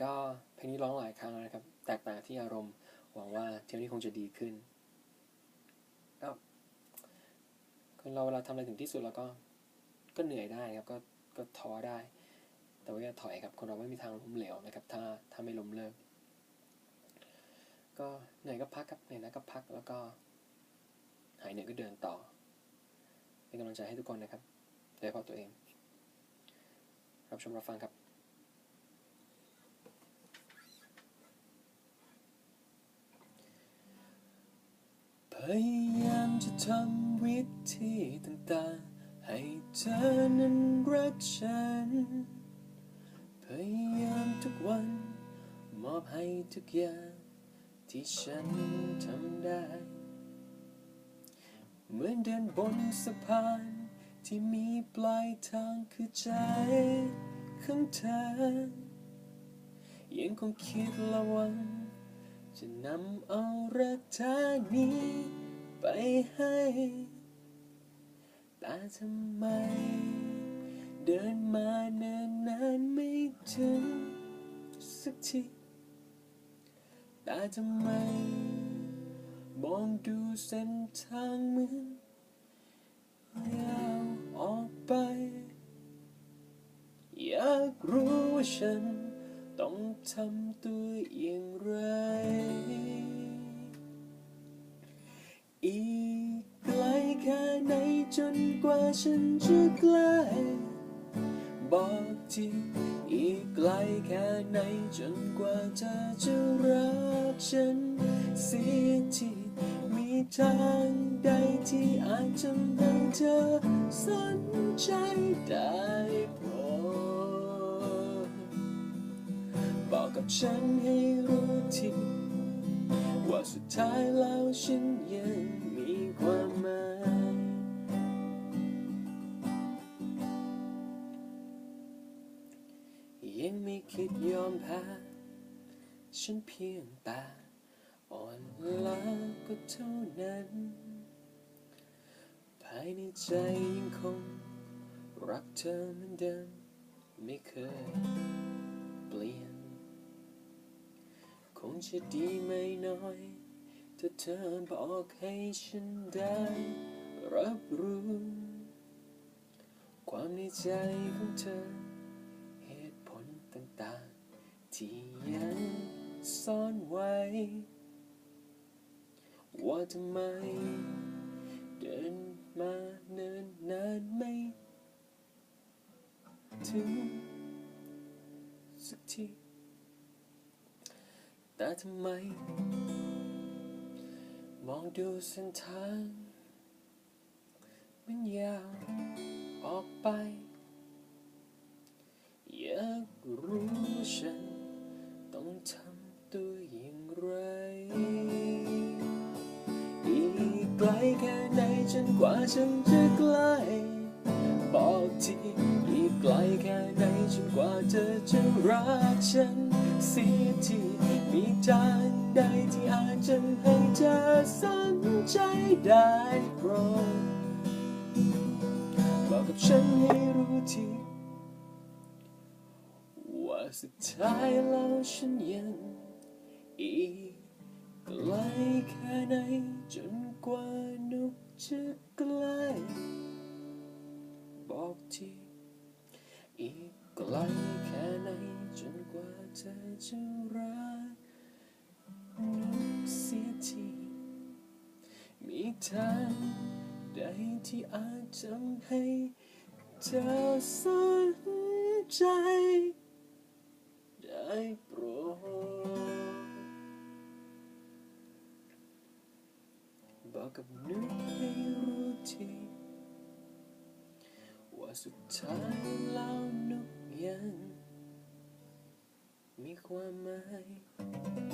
ก็เพลงนี้ร้องหลายครั้งแล้วนะครับ แตกต่างที่อารมณ์ หวังว่าเที่ยวนี้คงจะดีขึ้นก็คนเราเวลาทำอะไรถึงที่สุดแล้วก็ ก็เหนื่อยได้ครับ ก็ ก็ท้อได้ แต่ว่าอย่าถอยครับ คนเราไม่มีทางล้มเหลวนะครับ ถ้า ถ้าไม่ล้มเลิก ก็เหนื่อยก็พักครับ เหนื่อยแล้วก็พัก แล้วก็ หายเหนื่อยก็เดินต่อ เป็นกำลังใจให้ทุกคนนะครับโดยเฉพาะตัวเอง รับชมรับฟังครับ พยายามจะทำวิธีต่างๆ ให้เธอนั้นรักฉัน พยายามทุกวัน มอบให้ทุกอย่าง ที่ฉันทำได้ เหมือนเดินบนสะพาน ที่มีปลายทางคือใจของเธอยังคงคิดละวัน จะนำเอารักเธอนี้ไปให้ แต่ทำไม เดินมาเนิ่นนานไม่ถึงสักทีแต่ทำไม มองดูเส้นทางเหมือนยาวออกไป อยากรู้ว่าฉัน ทำตัวอย่างไร อีกไกลแค่ไหนจนกว่าฉันจะใกล้บอกทีอีกไกลแค่ไหนจนกว่าเธอจะรักฉันเสียทีมีทางใดที่อาจจะให้เธอสนใจได้ กับฉันให้รู้ทีว่าสุดท้ายแล้วฉันยังมีความหมายยังไม่คิดยอมแพ้ฉันเพียงแต่อ่อนล้าก็เท่านั้น ภายในใจยังคง รักเธอเหมือนเดิมไม่เคยเปลี่ยน งจะดีไม่น้อยถ้าเธอบอกให้ฉันได้รับรู้ ความในใจของเธอ เหตุผลต่างๆ ที่ยังซ่อนไว้ ว่าทำไม เดินมาเนินนานไม่ถึง สักที แต่ทำไม มองดูเส้นทาง มันยาวออกไป อยากรู้ว่าฉัน ต้องทำตัวอย่างไร อีกไกลแค่ไหนจนกว่าฉันจะใกล้บอกทีอีกไกลแค่ไหน จนกว่าเธอจะรักฉันเสียทีมีทางใดที่อาจจะให้เธอสนใจได้โปรดบอกกับฉันให้รู้ทีว่าสุดท้ายแล้วฉันยังอีกไกลแค่ไหนจนกว่านกจะใกล้ ลแค่ไหนจนกว่าเธอจะรักนกเสียทีมีทางใดที่อาจทำให้เธอสนใจ ได้โปรดบอกกับนึกให้รู้ทีว่าสุดท้ายแล้วนก ยัง มีความหมาย